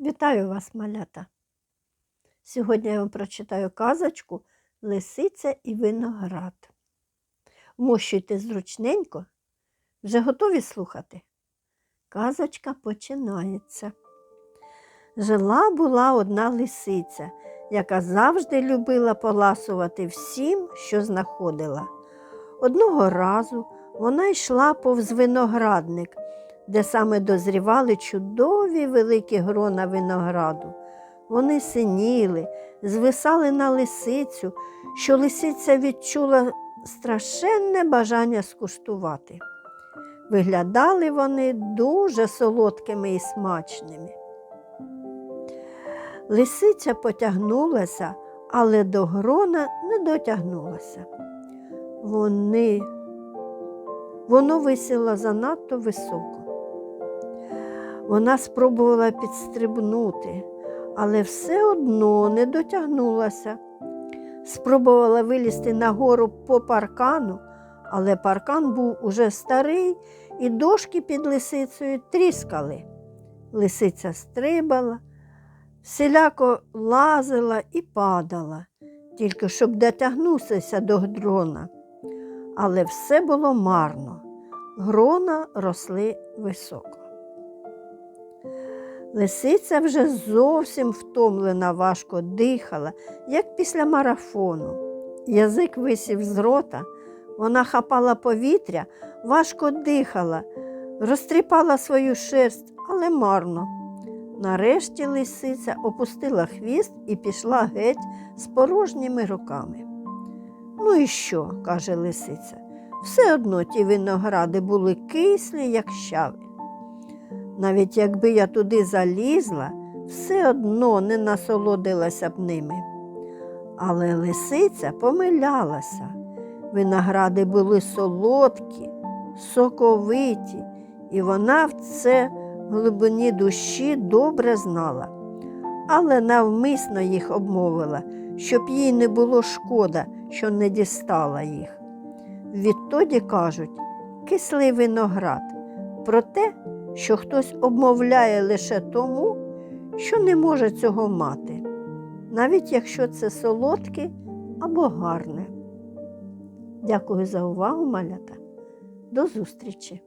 Вітаю вас, малята! Сьогодні я вам прочитаю казочку Лисиця і виноград. Вмощуйте зручненько. Вже готові слухати? Казочка починається. Жила була одна лисиця, яка завжди любила поласувати всім, що знаходила. Одного разу вона йшла повз виноградник, де саме дозрівали чудові великі грона винограду. Вони синіли, звисали на лисицю, що лисиця відчула страшенне бажання скуштувати. Виглядали вони дуже солодкими і смачними. Лисиця потягнулася, але до грона не дотягнулася. Вони, воно висіло занадто високо. Вона спробувала підстрибнути, але все одно не дотягнулася. Спробувала вилізти нагору по паркану, але паркан був уже старий, і дошки під лисицею тріскали. Лисиця стрибала, всіляко лазила і падала, тільки щоб дотягнутися до грона. Але все було марно. Грона росли високо. Лисиця вже зовсім втомлена, важко дихала, як після марафону. Язик висів з рота, вона хапала повітря, важко дихала, розтріпала свою шерсть, але марно. Нарешті лисиця опустила хвіст і пішла геть з порожніми руками. Ну і що? каже лисиця. Все одно ті виногради були кислі, як щавель. Навіть якби я туди залізла, все одно не насолодилася б ними. Але лисиця помилялася. Виногради були солодкі, соковиті, і вона в це глибині душі добре знала, але навмисно їх обмовила, щоб їй не було шкода, що не дістала їх. Відтоді кажуть кислий виноград про те, що хтось обмовляє лише тому, що не може цього мати, навіть якщо це солодке або гарне. Дякую за увагу, малята. До зустрічі!